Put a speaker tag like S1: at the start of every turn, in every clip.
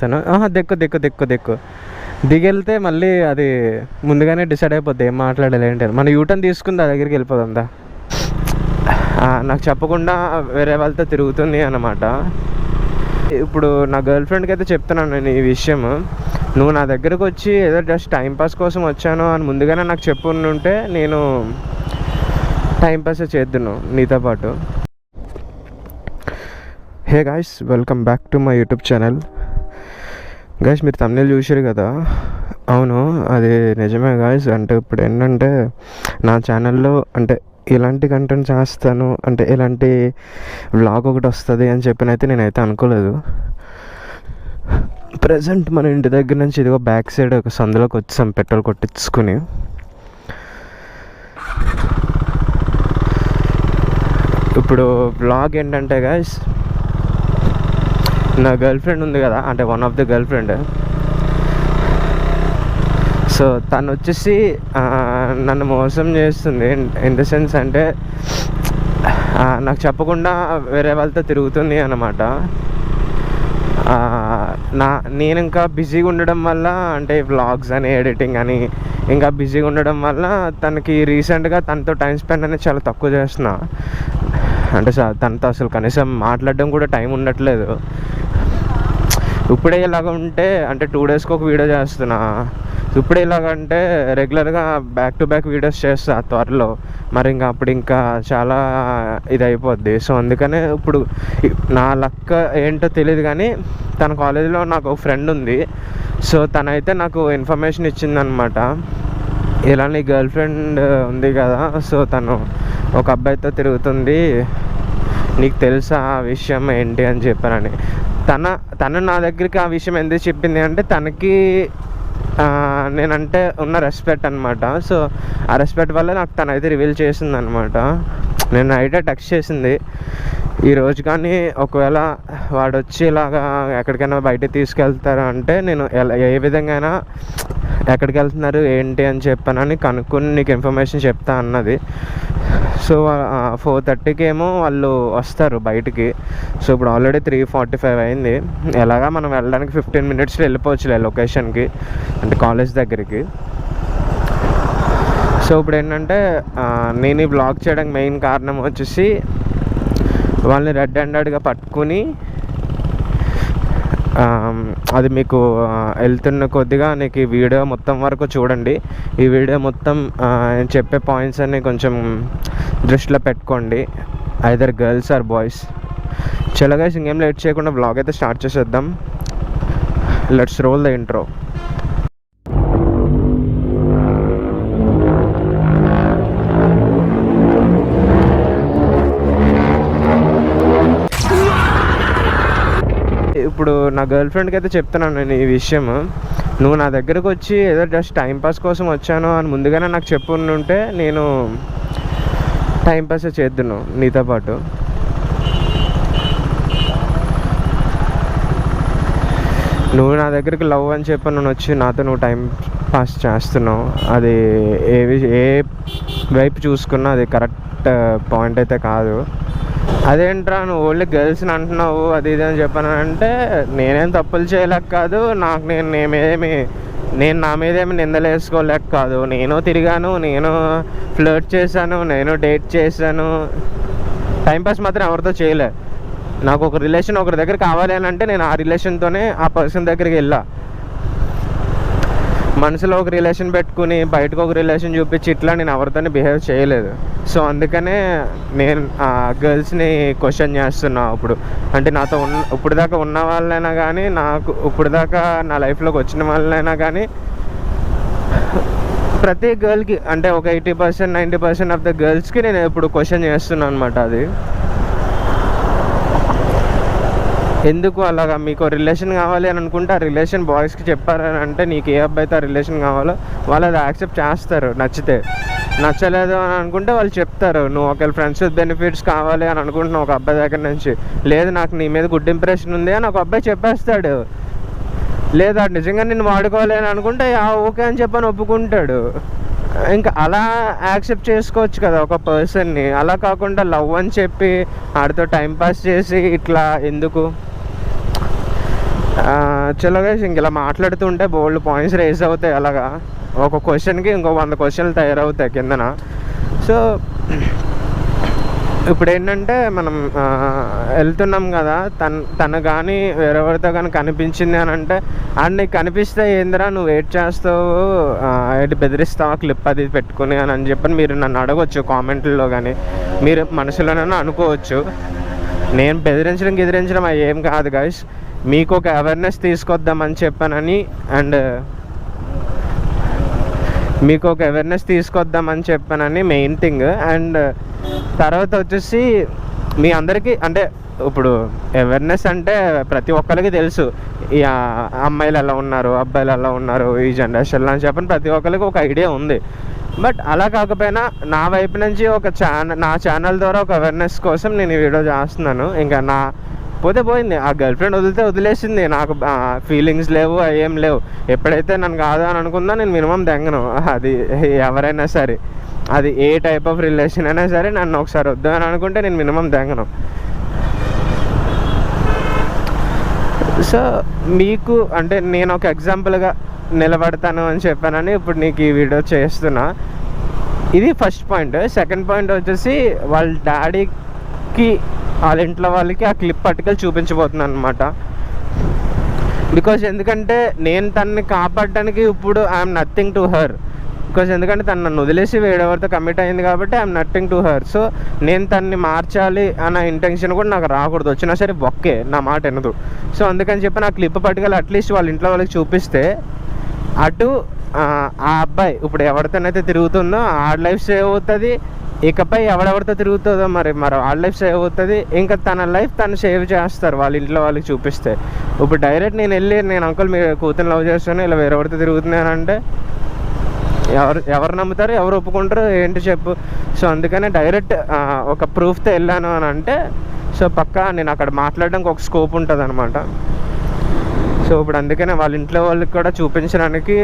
S1: తను దెక్కు దెక్కు దెక్కు దెక్కు. దిగెళ్తే మళ్ళీ అది ముందుగానే డిసైడ్ అయిపోద్ది ఏం మాట్లాడాలి ఏంటి అని. మన యూటర్న్ తీసుకుంది ఆ దగ్గరికి వెళ్ళిపోతుందా నాకు చెప్పకుండా వేరే వాళ్ళతో తిరుగుతుంది అన్నమాట. ఇప్పుడు నా గర్ల్ ఫ్రెండ్కి అయితే చెప్తున్నాను నేను ఈ విషయం. నువ్వు నా దగ్గరకు వచ్చి ఏదో జస్ట్ టైంపాస్ కోసం వచ్చాను అని ముందుగానే నాకు చెప్పుంటే నేను టైంపాస్ చేద్దును నీతో పాటు. Hey guys welcome back to my YouTube channel. Guys మీరు తమిళ చూసారు కదా? అవును అది నిజమే గాయస్ అంటే ఇప్పుడు ఏంటంటే నా ఛానల్లో అంటే ఇలాంటి కంటెంట్ చేస్తాను అంటే ఇలాంటి వ్లాగ్ ఒకటి వస్తుంది అని చెప్పినైతే నేనైతే అనుకోలేదు. ప్రజెంట్ మన ఇంటి దగ్గర నుంచి ఇదిగో బ్యాక్ సైడ్ ఒక సందులోకి వచ్చాం పెట్రోల్ కొట్టించుకుని. ఇప్పుడు బ్లాగ్ ఏంటంటే గాయస్ నా గర్ల్ ఫ్రెండ్ ఉంది కదా అంటే one of the girl friend so తను వచ్చేసి నన్ను మోసం చేస్తుంది. ఇన్ ద సెన్స్ అంటే నాకు చెప్పకుండా వేరే వాళ్ళతో తిరుగుతుంది అన్నమాట. నా నేను ఇంకా బిజీగా ఉండడం వల్ల అంటే వ్లాగ్స్ అని ఎడిటింగ్ అని ఇంకా బిజీగా ఉండడం వల్ల తనకి రీసెంట్గా తనతో టైం స్పెండ్ అనేది చాలా తక్కువ చేస్తున్నా. అంటే తనతో అసలు కనీసం మాట్లాడడం కూడా టైం ఉండట్లేదు. ఇప్పుడే ఇలాగ ఉంటే అంటే టూ డేస్కి ఒక వీడియో చేస్తున్నా. ఇప్పుడే ఇలాగంటే రెగ్యులర్గా బ్యాక్ టు బ్యాక్ వీడియోస్ చేస్తా త్వరలో. మరి ఇంకా అప్పుడు ఇంకా చాలా ఇది అయిపోద్ది సో అందుకనే ఇప్పుడు నా లక్క ఏంటో తెలియదు కానీ తన కాలేజీలో నాకు ఒక ఫ్రెండ్ ఉంది. సో తనైతే నాకు ఇన్ఫర్మేషన్ ఇచ్చిందనమాట ఇలా నీ గర్ల్ ఫ్రెండ్ ఉంది కదా సో తను ఒక అబ్బాయితో తిరుగుతుంది. నీకు తెలుసా ఆ విషయం ఏంటి అని చెప్పానని తన తను నా దగ్గరికి ఆ విషయం ఎందుకు చెప్పింది అంటే తనకి నేనంటే ఉన్న రెస్పెక్ట్ అనమాట సో ఆ రెస్పెక్ట్ వల్ల నాకు తనైతే రివీల్ చేసింది అనమాట నేను ఐడియా టెక్స్ట్ చేసింది. ఈ రోజు కానీ ఒకవేళ వాడు వచ్చి ఇలాగా ఎక్కడికైనా బయట తీసుకెళ్తారు అంటే నేను ఎలా ఏ విధంగా అయినా ఎక్కడికి వెళ్తున్నారు ఏంటి అని చెప్పానని కనుక్కొని నీకు ఇన్ఫర్మేషన్ చెప్తా అన్నది. సో ఫోర్ థర్టీకి ఏమో వాళ్ళు వస్తారు బయటికి. సో ఇప్పుడు ఆల్రెడీ త్రీ ఫార్టీ ఫైవ్ అయింది. ఎలాగా మనం వెళ్ళడానికి ఫిఫ్టీన్ మినిట్స్లో వెళ్ళిపోవచ్చులే లొకేషన్కి అంటే కాలేజ్ దగ్గరికి. సో ఇప్పుడు ఏంటంటే నేను ఈ బ్లాగ్ చేయడానికి మెయిన్ కారణం వచ్చేసి వాళ్ళని రెడ్ హ్యాండెడ్గా పట్టుకుని అది మీకు వెళ్తున్న కొద్దిగా నీకు ఈ వీడియో మొత్తం వరకు చూడండి. ఈ వీడియో మొత్తం నేను చెప్పే పాయింట్స్ అన్ని కొంచెం దృష్టిలో పెట్టుకోండి. ఐదర్ గర్ల్స్ ఆర్ బాయ్స్ చలో గైస్ ఇంకేం లేట్ చేయకుండా బ్లాగ్ అయితే స్టార్ట్ చేసేద్దాం. లెట్స్ రోల్ ద ఇంట్రో ఇప్పుడు నా గర్ల్ ఫ్రెండ్కి అయితే చెప్తున్నాను నేను ఈ విషయం నువ్వు నా దగ్గరకు వచ్చి ఏదో జస్ట్ టైంపాస్ కోసం వచ్చాను అని ముందుగానే నాకు చెప్పుంటే నేను టైంపాస్ చేద్దును నీతో పాటు. నువ్వు నా దగ్గరికి లవ్ అని చెప్పి నన్ను వచ్చి నాతో నువ్వు టైం పాస్ చేస్తున్నావు. అది ఏ ఏ వైపు చూసుకున్నా అది కరెక్ట్ పాయింట్ అయితే కాదు. అదేంట్రా నువ్వు ఓన్లీ గర్ల్స్ని అంటున్నావు అది ఇది అని చెప్పాను అంటే నేనేం తప్పులు చేయలేక కాదు నాకు నేను నేమేమి నేను నా మీదేమి నిందలేసుకోలేక కాదు. నేను తిరిగాను నేను ఫ్లర్ట్ చేశాను నేను డేట్ చేశాను. టైంపాస్ మాత్రం ఎవరితో చేయలే. నాకు ఒక రిలేషన్ ఒకరి దగ్గర కావాలి అని అంటే నేను ఆ రిలేషన్తోనే ఆ పర్సన్ దగ్గరికి వెళ్ళా. మనసులో ఒక రిలేషన్ పెట్టుకుని బయటకు ఒక రిలేషన్ చూపించి ఇట్లా నేను ఎవరితోనే బిహేవ్ చేయలేదు. సో అందుకనే నేను ఆ గర్ల్స్ని క్వశ్చన్ చేస్తున్నా ఇప్పుడు అంటే నాతో ఉన్న ఇప్పుడు దాకా ఉన్న వాళ్ళైనా కానీ నాకు ఇప్పుడు దాకా నా లైఫ్లోకి వచ్చిన వాళ్ళైనా కానీ ప్రతి గర్ల్కి అంటే ఒక eighty percent ninety percent of the గర్ల్స్కి నేను ఇప్పుడు క్వశ్చన్ చేస్తున్నాను అనమాట అది. ఎందుకు అలాగా? మీకు రిలేషన్ కావాలి అని అనుకుంటే ఆ రిలేషన్ బాయ్స్కి చెప్పారని అంటే నీకు ఏ అబ్బాయితో ఆ రిలేషన్ కావాలో వాళ్ళు అది యాక్సెప్ట్ చేస్తారు. నచ్చితే. నచ్చలేదు అని అనుకుంటే వాళ్ళు చెప్తారు. నువ్వు ఒకవేళ ఫ్రెండ్స్ విత్ బెనిఫిట్స్ కావాలి అని అనుకుంటున్నావు ఒక అబ్బాయి దగ్గర నుంచి. లేదు నాకు నీ మీద గుడ్ ఇంప్రెషన్ ఉంది అని ఒక అబ్బాయి చెప్పేస్తాడు. లేదా నిజంగా నేను వాడుకోవాలి అని అనుకుంటే "ఆ, ఓకే అని చెప్పని ఒప్పుకుంటాడు. ఇంకా అలా యాక్సెప్ట్ చేసుకోవచ్చు కదా ఒక పర్సన్ని అలా కాకుండా లవ్ అని చెప్పి ఆడితో టైం పాస్ చేసి ఇట్లా ఎందుకు? చలో గైస్ ఇంక ఇలా మాట్లాడుతుంటే బోల్డ్ పాయింట్స్ రేస్ అవుతాయి అలాగా. ఒక క్వశ్చన్కి ఇంకో వంద క్వశ్చన్లు తయారవుతాయి కిందన. సో ఇప్పుడు ఏంటంటే మనం వెళ్తున్నాం కదా తన తను కానీ వేరెవరితో కానీ కనిపించింది అని అంటే అండ్ నీకు కనిపిస్తే ఏందిరా నువ్వు వెయిట్ చేస్తావు? ఏంటి బెదిరిస్తావా? క్లిప్ అది పెట్టుకుని అని అని చెప్పని మీరు నన్ను అడగవచ్చు కామెంట్లో కానీ మీరు మనసులోనైనా అనుకోవచ్చు. నేను బెదిరించడం గెదిరించడం అవి ఏం కాదు గాయస్ మీకు ఒక అవేర్నెస్ తీసుకొద్దామని చెప్పానని అండ్ uh, మీకు ఒక అవేర్నెస్ తీసుకొద్దామని చెప్పానని మెయిన్ థింగ్ అండ్ తర్వాత వచ్చేసి మీ అందరికీ అంటే ఇప్పుడు అవేర్నెస్ అంటే ప్రతి ఒక్కరికి తెలుసు. ఈ అమ్మాయిలు ఎలా ఉన్నారు అబ్బాయిలు ఎలా ఉన్నారు ఈ జనరేషన్లో అని చెప్పని ప్రతి ఒక్కరికి ఒక ఐడియా ఉంది. బట్ అలా కాకపోయినా నా వైపు నుంచి ఒక ఛానల్ నా ఛానల్ ద్వారా ఒక అవేర్నెస్ కోసం నేను ఈ వీడియో చేస్తున్నాను. ఇంకా నా పోతే పోయింది. ఆ గర్ల్ ఫ్రెండ్ వదిలితే వదిలేసింది. నాకు ఫీలింగ్స్ లేవు ఏం లేవు. ఎప్పుడైతే నన్ను కాదు అని అనుకుందా నేను మినిమం తెంగను అది ఎవరైనా సరే. అది ఏ టైప్ ఆఫ్ రిలేషన్ అయినా సరే నన్ను ఒకసారి వద్దు అని అనుకుంటే నేను మినిమం తెంగను సో మీకు అంటే నేను ఒక ఎగ్జాంపుల్గా నిలబడతాను అని చెప్పానని ఇప్పుడు నీకు ఈ వీడియో చేస్తున్నా. ఇది ఫస్ట్ పాయింట్ సెకండ్ పాయింట్ వచ్చేసి వాళ్ళ డాడీకి వాళ్ళ ఇంట్లో వాళ్ళకి ఆ క్లిప్ పట్టుకెళ్ళి చూపించబోతున్నాను అనమాట బికాజ్ ఎందుకంటే నేను తనని కాపాడడానికి ఇప్పుడు I'm nothing to her because ఎందుకంటే తను నన్ను వదిలేసి వేడెవరితో కమిట్ అయింది కాబట్టి I'm nothing to her so నేను తన్ని మార్చాలి అన్న ఇంటెన్షన్ కూడా నాకు రాకూడదు. వచ్చినా సరే ఒక్కే నా మాట వినదు. సో అందుకని చెప్పి నా క్లిప్ పట్టుకెళ్ళి అట్లీస్ట్ వాళ్ళ ఇంట్లో వాళ్ళకి చూపిస్తే అటు ఆ, అబ్బాయి ఇప్పుడు ఎవరితోనైతే తిరుగుతుందో ఆ లైఫ్ సేవ్ అవుతుంది ఇకపై ఎవడెవరితో తిరుగుతుందో మరి మరి వాళ్ళ లైఫ్ సేవ్ అవుతుంది. ఇంకా తన లైఫ్ తను సేవ్ చేస్తారు వాళ్ళ ఇంట్లో వాళ్ళకి చూపిస్తే. ఇప్పుడు డైరెక్ట్ నేను వెళ్ళి నేను అంకుల్ మీ కూతురు లవ్ చేస్తాను ఇలా వేరెవరితో తిరుగుతున్నాను అంటే ఎవరు ఎవరు నమ్ముతారు ఎవరు ఒప్పుకుంటారు ఏంటి చెప్పు. సో అందుకనే డైరెక్ట్ ఒక ప్రూఫ్తో వెళ్ళాను అని అంటే సో పక్కా నేను అక్కడ మాట్లాడడానికి ఒక స్కోప్ ఉంటుంది అనమాట సో ఇప్పుడు అందుకనే వాళ్ళ ఇంట్లో వాళ్ళకి కూడా చూపించడానికి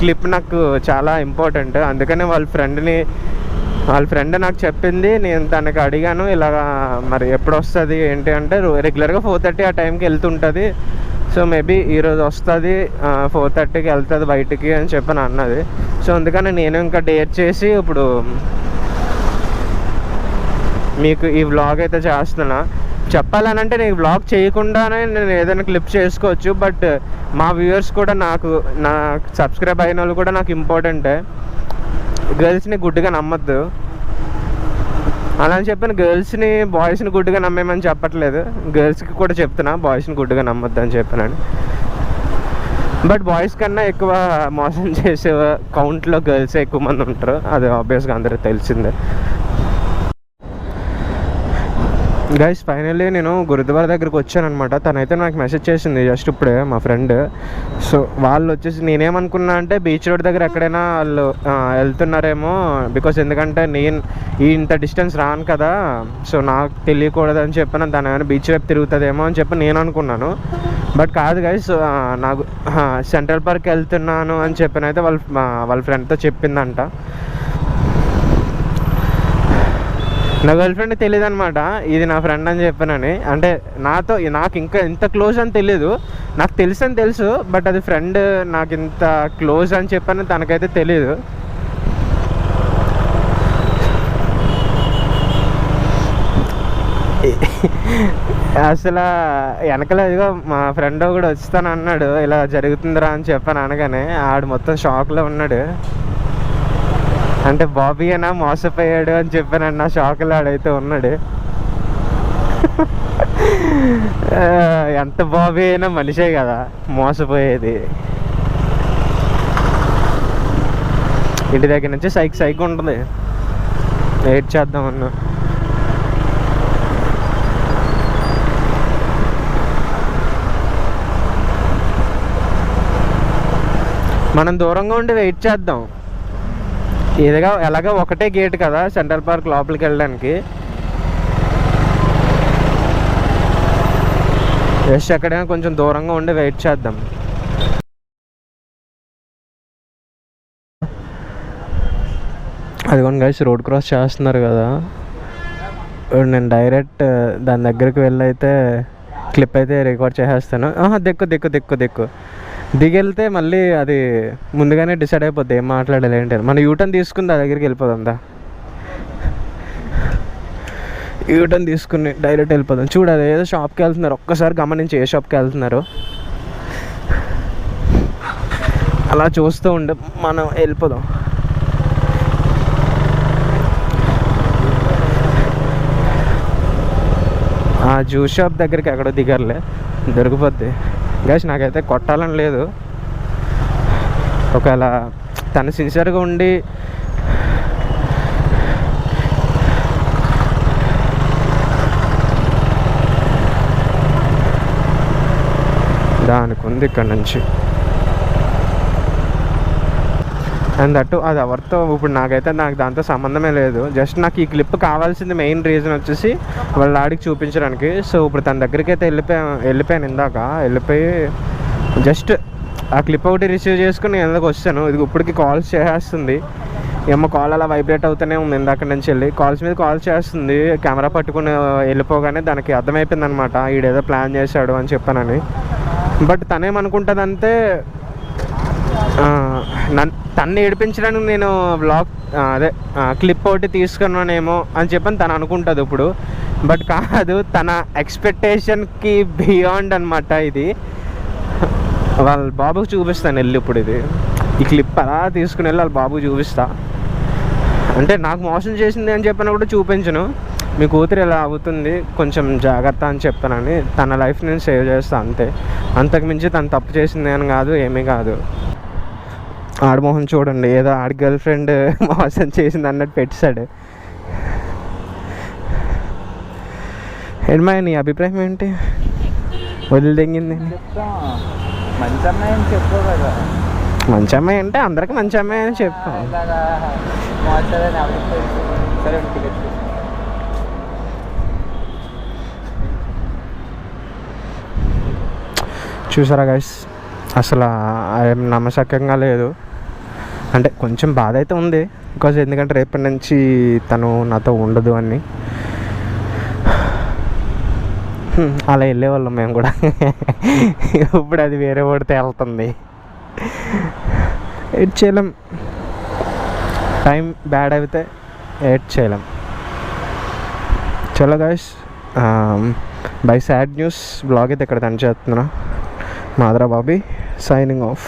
S1: క్లిప్ నాకు చాలా ఇంపార్టెంట్ అందుకనే వాళ్ళ ఫ్రెండ్ని వాళ్ళ ఫ్రెండ్ నాకు చెప్పింది నేను తనకి అడిగాను ఇలాగా మరి ఎప్పుడు వస్తుంది ఏంటి అంటే రెగ్యులర్గా ఫోర్ థర్టీ ఆ టైంకి వెళ్తుంటుంది. సో మేబీ ఈరోజు వస్తుంది ఫోర్ థర్టీకి వెళ్తుంది బయటికి అని చెప్పని అన్నది. సో అందుకని నేను ఇంకా డేట్ చేసి ఇప్పుడు మీకు ఈ వ్లాగ్ అయితే చేస్తున్నా. చెప్పాలనంటే నేను వ్లాగ్ చేయకుండానే నేను ఏదైనా క్లిప్ చేసుకోవచ్చు బట్ మా వ్యూవర్స్ కూడా నాకు నా సబ్స్క్రైబ్ అయిన వాళ్ళు కూడా నాకు ఇంపార్టెంటే. గర్ల్స్ని గుడ్డుగా నమ్మద్దు. అలా అని చెప్పాను గర్ల్స్ని బాయ్స్ని గుడ్డుగా నమ్మేమని చెప్పట్లేదు. గర్ల్స్కి కూడా చెప్తున్నా బాయ్స్ని గుడ్డుగా నమ్మద్దు అని చెప్పానని. బట్ బాయ్స్ కన్నా ఎక్కువ మోసం చేసే కౌంట్లో గర్ల్స్ ఎక్కువ మంది ఉంటారు. అది ఆబ్వియస్గా అందరికి తెలిసిందే. గైస్ ఫైనల్లీ నేను గురుద్వార దగ్గరికి వచ్చానమాట తనైతే నాకు మెసేజ్ చేసింది జస్ట్ ఇప్పుడే మా ఫ్రెండ్ సో వాళ్ళు వచ్చేసి నేనేమనుకున్నా అంటే బీచ్ రోడ్ దగ్గర ఎక్కడైనా వాళ్ళు వెళ్తున్నారేమో బికాస్ ఎందుకంటే నేను ఈ ఇంత డిస్టెన్స్ రాను కదా. సో నాకు తెలియకూడదు అని చెప్పి తను ఏమైనా బీచ్ వైపు తిరుగుతుందేమో అని చెప్పి నేను అనుకున్నాను. బట్ కాదు గైస్ నాకు సెంట్రల్ పార్క్ వెళ్తున్నాను అని చెప్పినైతే వాళ్ళ వాళ్ళ ఫ్రెండ్తో చెప్పిందంట. నా గర్ల్ ఫ్రెండ్ తెలియదు అనమాట ఇది నా ఫ్రెండ్ అని చెప్పానని. అంటే నాతో నాకు ఇంకా ఇంత క్లోజ్ అని తెలియదు నాకు తెలుసు అని తెలుసు బట్ అది ఫ్రెండ్ నాకు ఇంత క్లోజ్ అని చెప్పాను తనకైతే తెలియదు అసలు వెనకల ఇదిగో మా ఫ్రెండ్ కూడా వస్తాను అన్నాడు ఇలా జరుగుతుందిరా అని చెప్పాను అనగానే ఆడు మొత్తం షాక్లో ఉన్నాడు. అంటే బాబీ అయినా మోసపోయాడు అని చెప్పాను షాక్లో ఆడైతే ఉన్నాడు. ఎంత బాబీ అయినా మనిషే కదా మోసపోయేది. ఇంటి దగ్గర నుంచి సైక్ సైక్ ఉంటుంది. వెయిట్ చేద్దాం అన్నా. మనం దూరంగా ఉండి వెయిట్ చేద్దాం. ఇదిగా ఎలాగో ఒకటే గేట్ కదా సెంట్రల్ పార్క్ లోపలికి వెళ్ళడానికి. జస్ట్ ఎక్కడైనా కొంచెం దూరంగా ఉండి వెయిట్ చేద్దాం. అదిగోండి గైస్ రోడ్ క్రాస్ చేస్తున్నారు కదా. నేను డైరెక్ట్ దాని దగ్గరికి వెళ్ళి అయితే క్లిప్ అయితే రికార్డ్ చేసేస్తాను. ఆహా దిక్కు దిక్కు దిక్కు దిక్కు. దిగెళ్తే మళ్ళీ అది ముందుగానే డిసైడ్ అయిపోద్ది ఏం మాట్లాడాలి ఏంటి మన యూటర్న్ తీసుకుంది ఆ దగ్గరికి వెళ్ళిపోదాం యూటర్న్ తీసుకుని డైరెక్ట్ వెళ్ళిపోదాం. చూడాలి ఏదో షాప్కి వెళ్తున్నారు. ఒక్కసారి గమనించి ఏ షాప్కి వెళ్తున్నారు. అలా చూస్తూ ఉండే మనం వెళ్ళిపోదాం. ఆ జ్యూస్ షాప్ దగ్గరికి ఎక్కడో దిగారులే. దొరికిపోద్ది. గైస్ నాకైతే కొట్టాలని లేదు. ఒకవేళ తను సిన్సియర్గా ఉండి దానికి ఉంది ఇక్కడ నుంచి. అండ్ అటు అది ఎవరితో ఇప్పుడు నాకైతే నాకు దాంతో సంబంధమే లేదు. జస్ట్ నాకు ఈ క్లిప్ కావాల్సింది మెయిన్ రీజన్ వచ్చేసి వాళ్ళ డాడీకి చూపించడానికి. సో ఇప్పుడు తన దగ్గరికి అయితే వెళ్ళిపోయా వెళ్ళిపోయాను ఇందాక. వెళ్ళిపోయి జస్ట్ ఆ క్లిప్ ఒకటి రిసీవ్ చేసుకుని నేను ఎందుకు వచ్చాను. ఇది ఇప్పటికి కాల్స్ చేసేస్తుంది ఏమో కాల్ అలా వైబ్రేట్ అవుతూనే ఉంది ఇందాక నుంచి వెళ్ళి. కాల్స్ మీద కాల్ చేస్తుంది. కెమెరా పట్టుకుని వెళ్ళిపోగానే దానికి అర్థమైపోయింది అనమాట ఈడేదో ప్లాన్ చేశాడు అని చెప్పానని. బట్ తనేమనుకుంటుందంటే ఆ, నన్ ఏడిపించడానికి నేను బ్లాగ్ అదే క్లిప్ ఒకటి తీసుకున్నానేమో అని చెప్పని తను అనుకుంటుంది ఇప్పుడు. బట్ కాదు తన ఎక్స్పెక్టేషన్కి బియాండ్ అనమాట ఇది. వాళ్ళ బాబుకి చూపిస్తాను వెళ్ళి ఇప్పుడు ఇది. ఈ క్లిప్ అలా తీసుకుని వెళ్ళి వాళ్ళ బాబుకి చూపిస్తా. అంటే నాకు మోసం చేసింది అని చెప్పినా కూడా చూపించను. మీ కూతురు ఇలా అవుతుంది కొంచెం జాగ్రత్త అని చెప్తానని తన లైఫ్ నేను సేవ్ చేస్తాను అంతే. అంతకుమించి తను తప్పు చేసింది అని కాదు ఏమీ కాదు. ఆడమోహన్ చూడండి ఏదో ఆడి గర్ల్ ఫ్రెండ్ మోసం చేసింది అన్నట్టు పెట్టాడు ఏమా నీ అభిప్రాయం ఏంటి? వదిలిదెంగింది
S2: మంచి అమ్మాయి
S1: అంటే అందరికి మంచి అమ్మాయి అని చెప్పు. చూసారా గైస్ అసలు నమ్మశక్యంగా లేదు. అంటే కొంచెం బాధ అయితే ఉంది. బికాజ్ ఎందుకంటే రేపటి నుంచి తను నాతో ఉండదు అని. అలా వెళ్ళేవాళ్ళం మేము కూడా. ఇప్పుడు అది వేరే వాడితే వెళ్తుంది. ఎడ్ చేయలేం. టైం బ్యాడ్ అయితే ఎడ్ చేయలేం. చలో guys bye sad news. Blog అయితే ఇక్కడ తను చేస్తున్నా. మాధరా బాబీ సైనింగ్ ఆఫ్